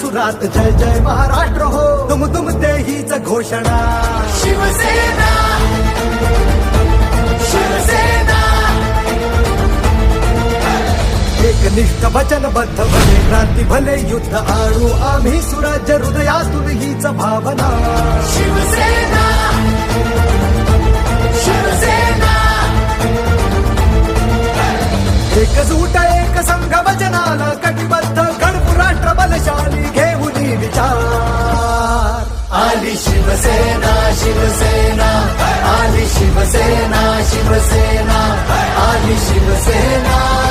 जोरात जय जय महाराष्ट्र हो. तुम तुम ते हीच घोषणा. शिवसेना शिवसेना. एकनिष्ठ वचनबद्ध भले क्रांती भले युद्ध आणू आम्ही सुराज्य हृदयातून हीच भावना. शिवसेना शिवसेना. एकजूट एक संघ आली शिवसेना शिवसेना. आली शिवसेना शिवसेना. आली शिवसेना.